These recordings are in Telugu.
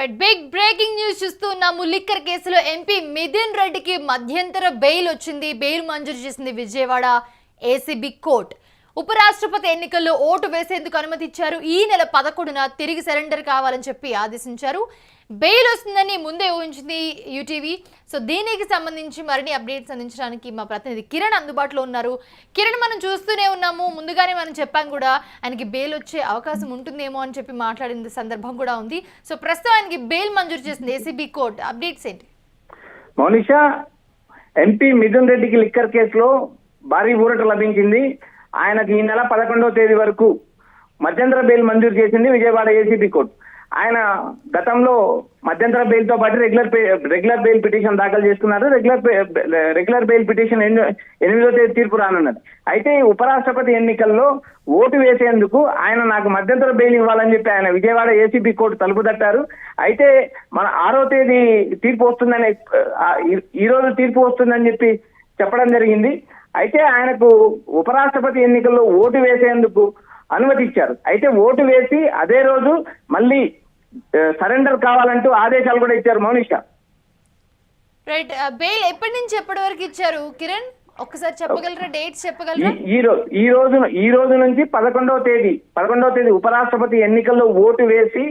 రైట్ బిగ్ బ్రేకింగ్ న్యూస్ చూస్తున్నాము లిక్కర్ కేసులో ఎంపీ మిథున్ రెడ్డికి మధ్యంతర బెయిల్ వచ్చింది. బెయిల్ మంజూరు చేసింది విజయవాడ ఏసీబీ కోర్ట్ ఉపరాష్ట్రపతి ఎన్నికల్లో ఓటు వేసేందుకు అనుమతి ఇచ్చారు ఈ నెల పదకొండున తిరిగి సరెండర్ కావాలని చెప్పి ఆదేశించారు. బెయిల్ వస్తుందని ముందే ఊహించింది యూటీవీ. సో దీనికి సంబంధించి మరిన్ని అప్డేట్స్ అందించడానికి మా ప్రతినిధి కిరణ్ అందుబాటులో ఉన్నారు. కిరణ్ మనం చూస్తూనే ఉన్నాము. ముందుగానే మనం చెప్పాం కూడా ఆయనకి బెయిల్ వచ్చే అవకాశం ఉంటుందేమో అని చెప్పి మాట్లాడిన సందర్భం కూడా ఉంది. సో ప్రస్తుతం ఆయనకి బెయిల్ మంజూరు చేసింది ఏసీబీ కోర్ట్. అప్డేట్స్ ఏంటి? మౌనిషా ఎంపీ మిథున్ రెడ్డికి లిక్కర్ కేసులో భారీ ఊరట లభించింది. ఆయనకు ఈ నెల పదకొండవ తేదీ వరకు మధ్యంతర బెయిల్ మంజూరు చేసింది విజయవాడ ఏసీబీ కోర్టు. ఆయన గతంలో మధ్యంతర బెయిల్తో పాటు రెగ్యులర్ రెగ్యులర్ బెయిల్ పిటిషన్ దాఖలు చేసుకున్నారు. రెగ్యులర్ రెగ్యులర్ బెయిల్ పిటిషన్ ఎనిమిదో తేదీ తీర్పు రానున్నది. అయితే ఈ ఉపరాష్ట్రపతి ఎన్నికల్లో ఓటు వేసేందుకు ఆయన నాకు మధ్యంతర బెయిల్ ఇవ్వాలని చెప్పి ఆయన విజయవాడ ఏసీబీ కోర్టు తలుపు తట్టారు. అయితే మన ఆరో తేదీ తీర్పు వస్తుందని ఈ రోజు తీర్పు వస్తుందని చెప్పి చెప్పడం జరిగింది. అయితే ఆయనకు ఉపరాష్ట్రపతి ఎన్నికల్లో ఓటు వేసేందుకు అనుమతి ఇచ్చారు అయితే ఓటు వేసి అదే రోజు మళ్ళీ సరెండర్ కావాలంటూ ఆదేశాలు కూడా ఇచ్చారు మౌనిష రైట్ బెయిల్ ఎప్పటి నుంచి ఎప్పటి వరకు ఇచ్చారు కిరణ్? ఒక్కసారి చెప్పగలరా? డేట్స్ చెప్పగలరా? ఈ- ఈ రోజు ఈ రోజు ఈ రోజు నుంచి పదకొండవ తేదీ పదకొండవ తేదీ ఉపరాష్ట్రపతి ఎన్నికల్లో ఓటు వేసి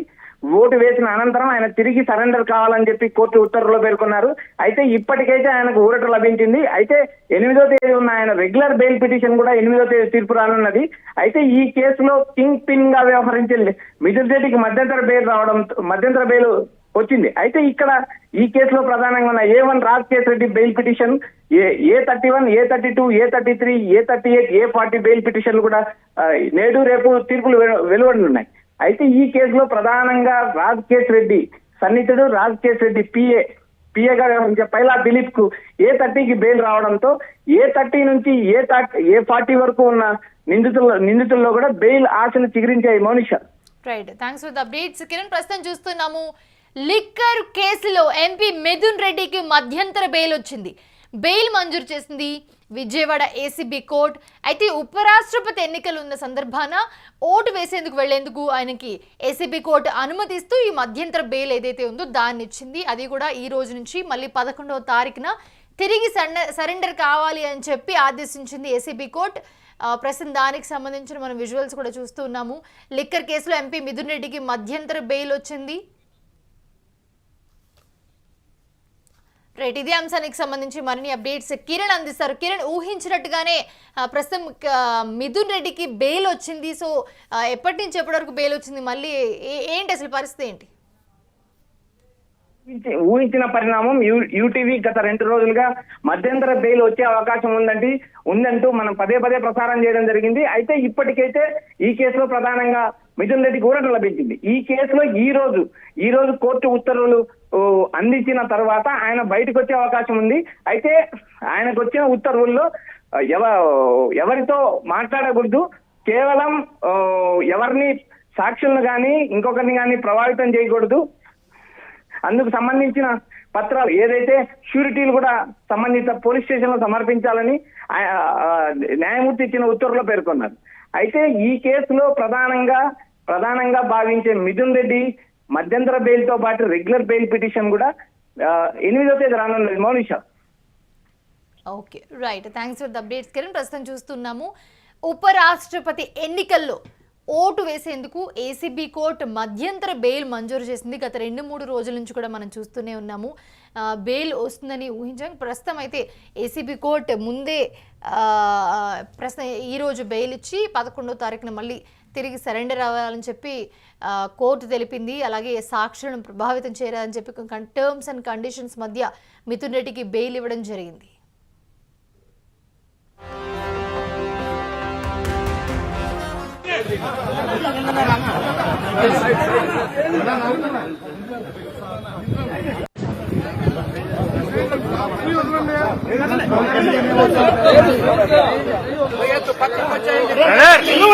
ఓటు వేసిన అనంతరం ఆయన తిరిగి సరెండర్ కావాలని చెప్పి కోర్టు ఉత్తర్వులో పేర్కొన్నారు. అయితే ఇప్పటికైతే ఆయనకు ఊరట లభించింది. అయితే ఎనిమిదో తేదీ ఉన్న ఆయన రెగ్యులర్ బెయిల్ పిటిషన్ కూడా ఎనిమిదో తేదీ తీర్పు రానున్నది. అయితే ఈ కేసులో కింగ్ పిన్గా వ్యవహరించే మిథున్ రెడ్డికి మధ్యంతర బెయిల్ రావడం మధ్యంతర బెయిల్ వచ్చింది. అయితే ఇక్కడ ఈ కేసులో ప్రధానంగా ఉన్న A one Rajakesh Reddy bail petition A A thirty one A thirty two A thirty three A thirty eight A forty bail పిటిషన్లు కూడా నేడు రేపు తీర్పులు వెలువడి వెలువడనున్నాయి. అయితే ఈ కేసులో ప్రధానంగా రాజకేష్ రెడ్డి సన్నిహితుడు రాజకేష్ రెడ్డి పిఏ పిఏగా వ్యవహరించే పైలా దిలీప్కు ఏ థర్టీకి బెయిల్ రావడంతో ఏ థర్టీ నుంచి ఏ ఏ ఫార్టీ వరకు ఉన్న నిందితుల్లో నిందితుల్లో కూడా బెయిల్ ఆశలు చిగురించాయి Mounisha. Right thanks for the updates Kiran ప్రస్తుతం చూస్తున్నాము. లిక్కర్ కేసులో ఎంపీ మిథున్ రెడ్డికి మధ్యంతర బెయిల్ వచ్చింది. బెయిల్ మంజూరు చేసింది. Vijayawada ACB court. అయితే ఉపరాష్ట్రపతి ఎన్నికలు ఉన్న సందర్భాన ఓటు వేసేందుకు వెళ్ళేందుకు ఆయనకి ఏసీబీ కోర్టు అనుమతిస్తూ ఈ మధ్యంతర బెయిల్ ఏదైతే ఉందో దాన్ని ఇచ్చింది. అది కూడా ఈ రోజు నుంచి మళ్ళీ పదకొండవ తారీఖున తిరిగి సరెండర్ సరెండర్ కావాలి అని చెప్పి ఆదేశించింది ఏసీబీ కోర్ట్. ప్రస్తుతం దానికి సంబంధించిన మనం విజువల్స్ కూడా చూస్తూ ఉన్నాము. లిక్కర్ కేసులో ఎంపీ మిథున్ రెడ్డికి మధ్యంతర బెయిల్ వచ్చింది. రైట్ ఇదే అంశానికి సంబంధించి మరిన్ని అప్డేట్స్ కిరణ్ అందిస్తారు. కిరణ్ ఊహించినట్టుగానే ప్రస్తుతం మిథున్ రెడ్డికి బెయిల్ వచ్చింది. సో ఎప్పటి నుంచి ఎప్పటి వరకు బెయిల్ వచ్చింది? మళ్ళీ ఏంటి అసలు పరిస్థితి ఏంటి? ఊహించిన పరిణామం యూటీవీ గత రెండు రోజులుగా మధ్యంతర బెయిల్ వచ్చే అవకాశం ఉందండి ఉందంటూ మనం పదే పదే ప్రసారం చేయడం జరిగింది. అయితే ఇప్పటికైతే ఈ కేసులో ప్రధానంగా మిథున్ రెడ్డికి ఊరట లభించింది. ఈ కేసులో ఈ రోజు ఈ రోజు కోర్టు ఉత్తర్వులు అందించిన తర్వాత ఆయన బయటకు వచ్చే అవకాశం ఉంది. అయితే ఆయనకు వచ్చిన ఉత్తర్వుల్లో ఎవ ఎవరితో మాట్లాడకూడదు. కేవలం ఎవరిని సాక్షులను కానీ ఇంకొకరిని కానీ ప్రభావితం చేయకూడదు. అందుకు సంబంధించిన పత్రాలు ఏదైతే షూరిటీలు కూడా సంబంధిత పోలీస్ స్టేషన్లో సమర్పించాలని న్యాయమూర్తి ఇచ్చిన ఉత్తర్వులో పేర్కొన్నారు. అయితే ఈ కేసులో ప్రధానంగా ప్రధానంగా భావించే మిథున్ రెడ్డి మధ్యంతర బెయిల్తో పాటు రెగ్యులర్ బెయిల్ పిటిషన్ కూడా ఎనిమిదో తేదీ రానున్నది. Mounisha. Okay. Right. Thanks for the updates. Kiran ప్రస్తుతం చూస్తున్నాము. ఉపరాష్ట్రపతి ఎన్నికల్లో ఓటు వేసేందుకు ఏసీబీ కోర్టు మధ్యంతర బెయిల్ మంజూరు చేసింది. గత రెండు మూడు రోజుల నుంచి కూడా మనం చూస్తూనే ఉన్నాము. బెయిల్ వస్తుందని ఊహించాం. ప్రస్తుతం అయితే ఏసీబీ కోర్టు ముందే ప్రస్తుతం ఈరోజు బెయిల్ ఇచ్చి పదకొండో తారీఖున మళ్ళీ తిరిగి సరెండర్ అవ్వాలని చెప్పి కోర్టు తెలిపింది అలాగే సాక్షులను ప్రభావితం చేయాలని చెప్పి టర్మ్స్ అండ్ కండిషన్స్ మధ్య మిథున్ రెడ్డికి బెయిల్ ఇవ్వడం జరిగింది